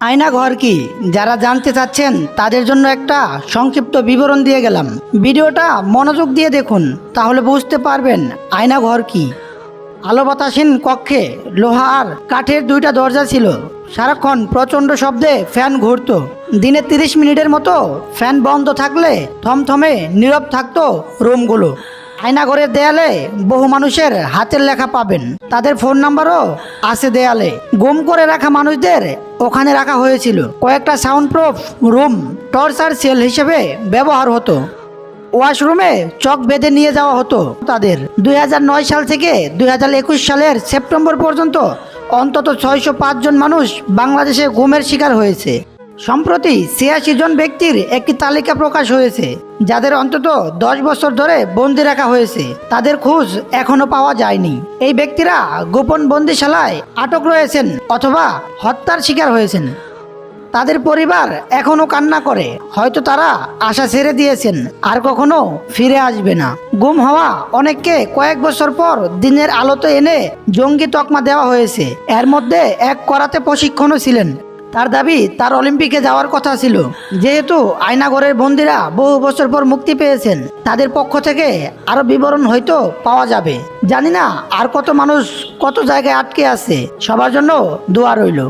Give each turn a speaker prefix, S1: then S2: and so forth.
S1: আয়না ঘর কি? যারা জানতে চাচ্ছেন, তাদের জন্য একটা সংক্ষিপ্ত বিবরণ দিয়ে গেলাম। ভিডিওটা মনোযোগ দিয়ে দেখুন, তাহলে বুঝতে পারবেন আয়না ঘর কি। আলো বাতাসীন কক্ষে লোহা আর কাঠের দুইটা দরজা ছিল। সারাক্ষণ প্রচণ্ড শব্দে ফ্যান ঘুরত। দিনে তিরিশ মিনিটের মতো ফ্যান বন্ধ থাকলে থমথমে নীরব থাকতো রুমগুলো। আয়নাঘরের দেয়ালে বহু মানুষের হাতের লেখা পাবেন। তাদের ফোন নাম্বারও আছে দেয়ালে। গুম করে রাখা মানুষদের ওখানে রাখা হয়েছিল। কয়েকটা সাউন্ড প্রুফ রুম টর্চ আর সেল হিসেবে ব্যবহার হতো। ওয়াশরুমে চক বেঁধে নিয়ে যাওয়া হতো তাদের। দুই হাজার নয় সাল থেকে দুই হাজার একুশ সালের সেপ্টেম্বর পর্যন্ত অন্তত ছয়শো পাঁচ জন মানুষ বাংলাদেশে ঘুমের শিকার হয়েছে। সম্প্রতি ছিয়াশি জন ব্যক্তির একটি তালিকা প্রকাশ হয়েছে, যাদের অন্তত দশ বছর ধরে বন্দি রাখা হয়েছে। তাদের খোঁজ এখনও পাওয়া যায়নি। এই ব্যক্তিরা গোপন বন্দিশালায় আটক রয়েছেন অথবা হত্যার শিকার হয়েছেন। তাদের পরিবার এখনও কান্না করে। হয়তো তারা আশা ছেড়ে দিয়েছেন, আর কখনো ফিরে আসবে না। গুম হওয়া অনেককে কয়েক বছর পর দিনের আলোতে এনে জঙ্গি তকমা দেওয়া হয়েছে। এর মধ্যে এক করাতে প্রশিক্ষণও ছিলেন। তার দাবি, তার অলিম্পিকে যাওয়ার কথা ছিল। যেহেতু আয়নাগরের বন্দিরা বহু বছর পর মুক্তি পেয়েছেন, তাদের পক্ষ থেকে আরও বিবরণ হয়তো পাওয়া যাবে। জানি না আর কত মানুষ কত জায়গায় আটকে আছে, সবার জন্য দোয়া রইল।